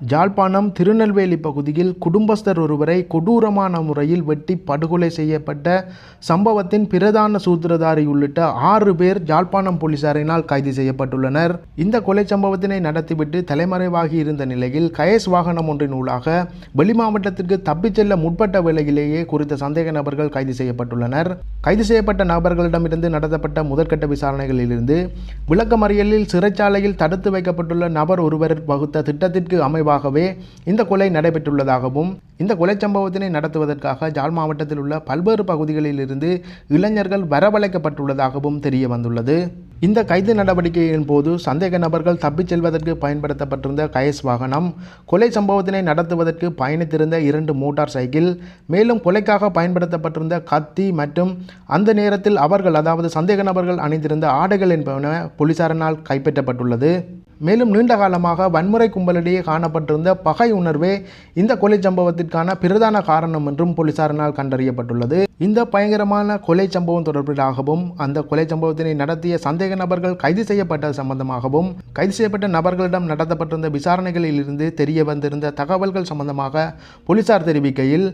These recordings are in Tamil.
ஜாழ்ப்பாணம் திருநெல்வேலி பகுதியில் குடும்பஸ்தர் ஒருவரை கொடூரமான முறையில் வெட்டி படுகொலை செய்யப்பட்ட சம்பவத்தின் பிரதான சூத்திரதாரி உள்ளிட்ட ஆறு பேர் ஜாழ்ப்பாணம் போலீசாரினால் கைது செய்யப்பட்டுள்ளனர். இந்த கொலை சம்பவத்தினை நடத்திவிட்டு தலைமறைவாகி இருந்த நிலையில் கயஸ் வாகனம் ஒன்றின் ஊடாக வெளி மாவட்டத்திற்கு தப்பிச் செல்ல முற்பட்ட வேளையிலேயே குறித்த சந்தேக நபர்கள் கைது செய்யப்பட்டுள்ளனர். கைது செய்யப்பட்ட நபர்களிடமிருந்து நடத்தப்பட்ட முதற்கட்ட விசாரணைகளிலிருந்து விளக்கமறியலில் சிறைச்சாலையில் தடுத்து வைக்கப்பட்டுள்ள நபர் ஒருவர் வகுத்த திட்டத்திற்கு அமைவாகவே இந்த கொலை நடைபெற்றுள்ளதாகவும் இந்த கொலை சம்பவத்தினை நடத்துவதற்காக ஜாழ் மாவட்டத்தில் உள்ள பல்வேறு பகுதிகளில் இருந்து இளைஞர்கள் வரவழைக்கப்பட்டுள்ளதாகவும் தெரிய வந்துள்ளது இந்த கைது நடவடிக்கையின் போது சந்தேக நபர்கள் தப்பிச் செல்வதற்கு பயன்படுத்தப்பட்டிருந்த கயஸ் வாகனம் கொலை சம்பவத்தினை நடத்துவதற்கு பயணித்திருந்த இரண்டு மோட்டார் சைக்கிள் மேலும் கொலைக்காக பயன்படுத்தப்பட்டிருந்த கத்தி மற்றும் அந்த நேரத்தில் அவர்கள் அதாவது சந்தேக நபர்கள் அணிந்திருந்த ஆடைகள் என்பன போலீசாரினால் கைப்பற்றப்பட்டுள்ளது. மேலும் நீண்ட காலமாக வன்முறை கும்பலிடையே காணப்பட்டிருந்த பகை உணர்வே இந்த கொலை சம்பவத்திற்கான பிரதான காரணம் என்றும் போலீசாரினால் கண்டறியப்பட்டுள்ளது. இந்த பயங்கரமான கொலை சம்பவம் தொடர்பிலாகவும் அந்த கொலை சம்பவத்தினை நடத்திய சந்தேக நபர்கள் கைது செய்யப்பட்ட சம்பந்தமாகவும் கைது செய்யப்பட்ட நபர்களிடம் நடத்தப்பட்டிருந்த விசாரணைகளில் இருந்து தெரிய வந்திருந்த தகவல்கள் சம்பந்தமாக போலீசார் தெரிவிக்கையில்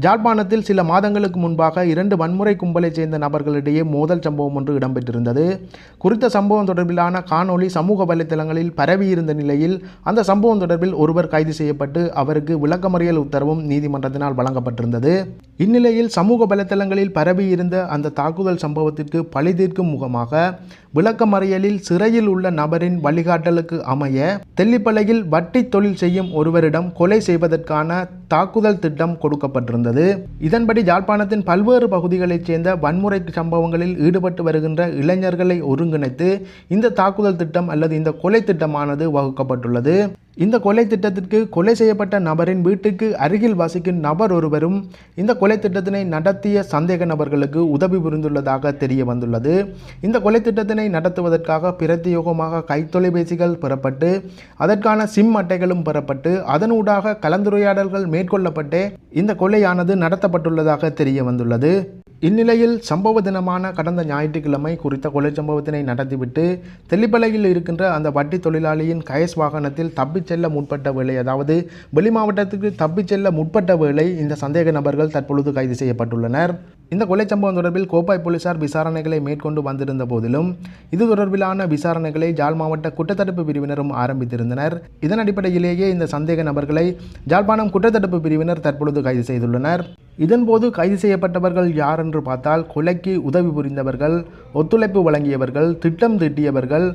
ஜாழ்ப்பாணத்தில் சில மாதங்களுக்கு முன்பாக இரண்டு வன்முறை கும்பலைச் சேர்ந்த நபர்களிடையே மோதல் சம்பவம் ஒன்று இடம்பெற்றிருந்தது. குறித்த சம்பவம் தொடர்பிலான காணொளி சமூக வலைதளங்களில் பரவியிருந்த நிலையில் அந்த சம்பவம் தொடர்பில் ஒருவர் கைது செய்யப்பட்டு அவருக்கு விளக்கமறியல் உத்தரவும் நீதிமன்றத்தினால் வழங்கப்பட்டிருந்தது. இந்நிலையில் சமூக வலைத்தளங்களில் பரவியிருந்த அந்த தாக்குதல் சம்பவத்திற்கு பழி தீர்க்கும் முகமாக விளக்கமறியலில் சிறையில் உள்ள நபரின் வழிகாட்டலுக்கு அமைய தெல்லிப்பளையில் வட்டி தொழில் செய்யும் ஒருவரிடம் கொலை செய்வதற்கான தாக்குதல் திட்டம் கொடுக்கப்பட்டிருந்தது. இதன்படி யாழ்ப்பாணத்தின் பல்வேறு பகுதிகளைச் சேர்ந்த வன்முறை சம்பவங்களில் ஈடுபட்டு வருகின்ற இளைஞர்களை ஒருங்கிணைத்து இந்த தாக்குதல் திட்டம் அல்லது இந்த கொலை திட்டம் திட்டமானது வகுக்கப்பட்டுள்ளது. இந்த கொலை திட்டத்திற்கு கொலை செய்யப்பட்ட நபரின் வீட்டுக்கு அருகில் வசிக்கும் நபர் ஒருவரும் இந்த கொலை திட்டத்தினை நடத்திய சந்தேக நபர்களுக்கு உதவி புரிந்துள்ளதாக தெரிய வந்துள்ளது. இந்த கொலை திட்டத்தினை நடத்துவதற்காக பிரத்யோகமாக கைத்தொலைபேசிகள் பெறப்பட்டு அதற்கான சிம் அட்டைகளும் பெறப்பட்டு அதனூடாக கலந்துரையாடல்கள் மேற்கொள்ளப்பட்டே இந்த கொலையானது நடத்தப்பட்டுள்ளதாக தெரிய வந்துள்ளது. இந்நிலையில் சம்பவ தினமான கடந்த ஞாயிற்றுக்கிழமை குறித்த கொலை சம்பவத்தினை நடத்திவிட்டு தெல்லிப்பளையில் இருக்கின்ற அந்த வட்டி தொழிலாளியின் கயஸ் வாகனத்தில் தப்பிச் செல்ல முற்பட்ட வேளை அதாவது வெளி மாவட்டத்துக்கு தப்பிச் செல்ல முற்பட்ட வேளை இந்த சந்தேக நபர்கள் தற்பொழுது கைது செய்யப்பட்டுள்ளனர். இந்த கொலை சம்பவம் தொடர்பில் கோப்பாய் போலீசார் விசாரணைகளை மேற்கொண்டு வந்திருந்த போதிலும் இது தொடர்பிலான விசாரணைகளை ஜாழ் மாவட்ட குற்றத்தடுப்பு பிரிவினரும் ஆரம்பித்திருந்தனர். இதன் அடிப்படையிலேயே இந்த சந்தேக நபர்களை ஜாழ்ப்பாணம் குற்றத்தடுப்பு பிரிவினர் தற்பொழுது கைது செய்துள்ளனர். இதன்போது கைது செய்யப்பட்டவர்கள் யார் என்று பார்த்தால் கொலைக்கு உதவி புரிந்தவர்கள் ஒத்துழைப்பு வழங்கியவர்கள் திட்டம் திட்டியவர்கள்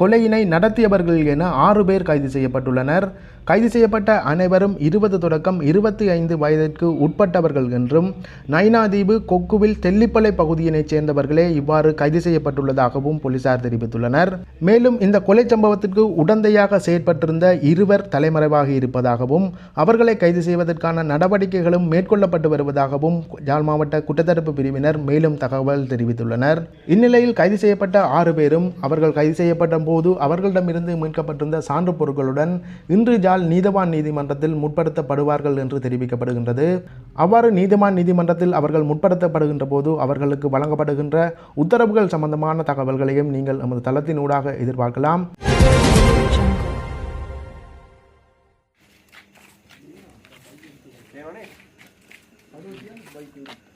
கொலையினை நடத்தியவர்கள் என ஆறு பேர் கைது செய்யப்பட்டுள்ளனர். கைது செய்யப்பட்ட அனைவரும் இருபது தொடக்கம் இருபத்தி ஐந்து வயதிற்கு உட்பட்டவர்கள் என்றும் நைனாதீவு கொக்குவில் தெல்லிப்பளை பகுதியினைச் சேர்ந்தவர்களே இவ்வாறு கைது செய்யப்பட்டுள்ளதாகவும் போலீசார் தெரிவித்துள்ளனர். மேலும் இந்த கொலை சம்பவத்திற்கு உடந்தையாக செயற்பட்டிருந்த இருவர் தலைமறைவாகி இருப்பதாகவும் அவர்களை கைது செய்வதற்கான நடவடிக்கைகளும் மேற்கொள்ளப்பட்டு வருவதாகவும் யாழ் மாவட்ட குற்றத்தடுப்பு பிரிவினர் மேலும் தகவல் தெரிவித்துள்ளனர். இந்நிலையில் கைது செய்யப்பட்ட ஆறு பேரும் அவர்கள் கைது செய்யப்பட்ட போது அவர்களிடமிருந்து மீட்கப்பட்டிருந்த சான்று பொருட்களுடன் இன்று ஜாழ் நீதவான் நீதிமன்றத்தில் முற்படுத்தப்படுவார்கள் என்று தெரிவிக்கப்படுகின்றது. அவ்வாறு நீதிமான் நீதிமன்றத்தில் அவர்கள் முற்படுத்தப்படுகின்ற போது அவர்களுக்கு வழங்கப்படுகின்ற உத்தரவுகள் சம்பந்தமான தகவல்களையும் நீங்கள் நமது தளத்தினூடாக எதிர்பார்க்கலாம். jarang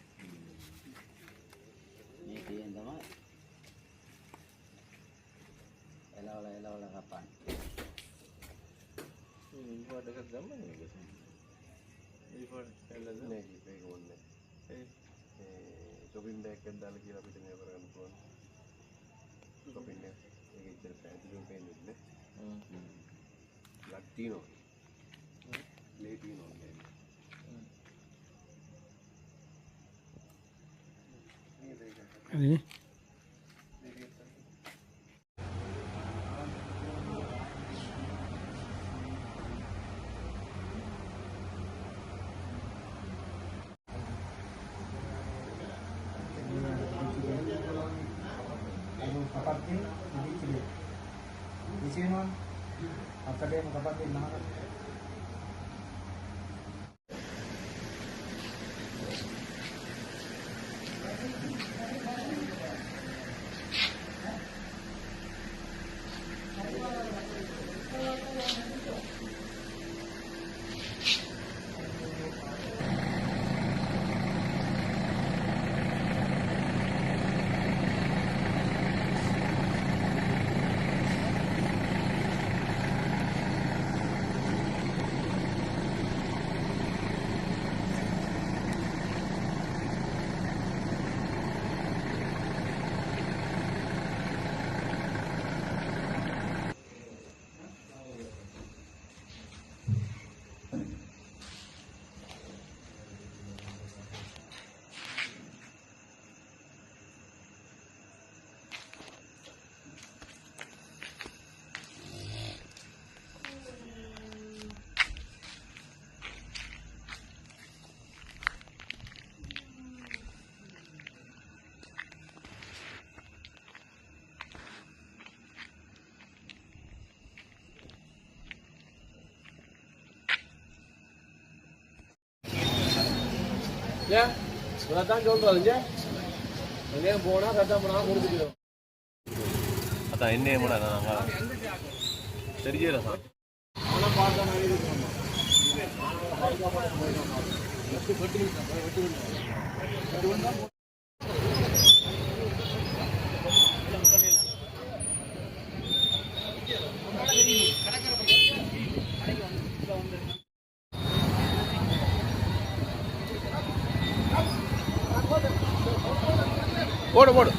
Lawla lawla kapan? Ini gua dekat zaman ini guys. Ini gua dekat zaman. Ini kayak gua nih. Eh, Tobin deh kan dalam kira kita ni orang pun. Tobin deh, ini kita pengen tu pengen ni deh. Latino, Latino ni. Ini. ಕಡೆ ಮುಖಪಾತಿ ஏன் இவ்வளோதான் சொல்கிறீங்க எங்கேயும் போனால் சத்தம் போனால் கொடுத்துக்கிறோம் அதான் என்ன கூட நாங்கள் தெரியல சார் ஆனால் பார்த்தா நான் வெட்டி வெட்டி வெட்டி ஓடு ஓடு.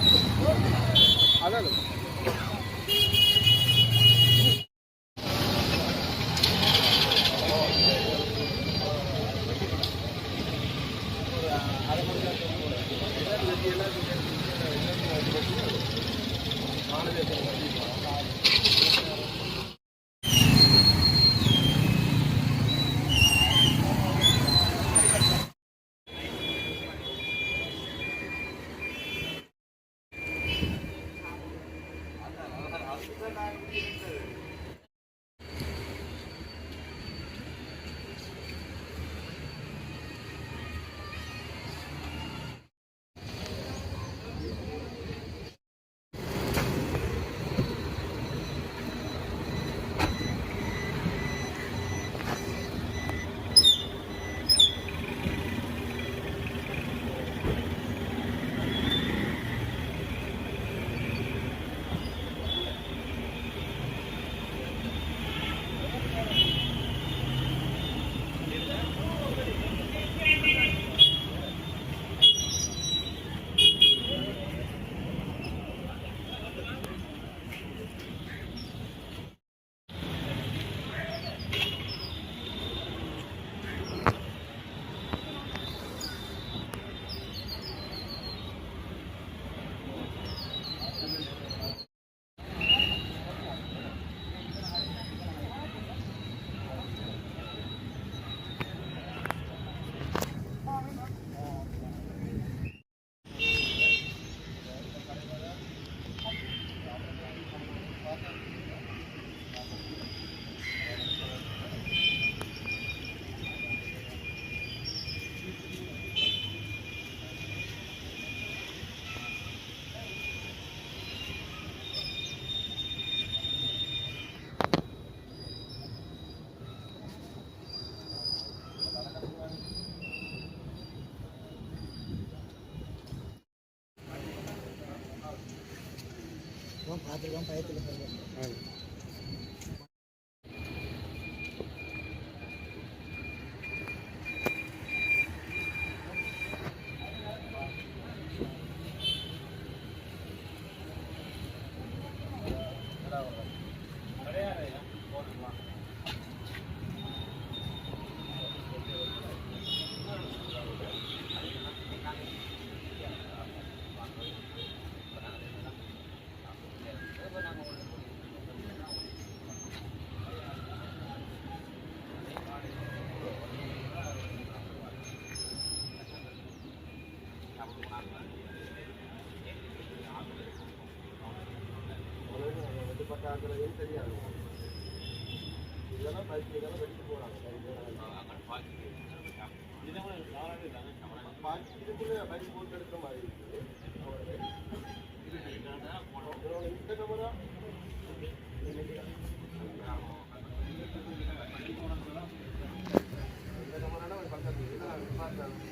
பயத்தில் தாக்குறதுன்னு தெரியாது. இதெல்லாம் பைக் இதெல்லாம் போகிறாங்க இதுக்குள்ளே பைக் போட்டு எடுக்கிற மாதிரி இருக்குது இந்த கேமரா இந்த கேமரா பக்கத்து இதெல்லாம் பார்த்தேன்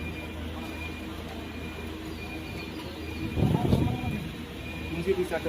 ਜੀ ਦੀ ਸੱਟ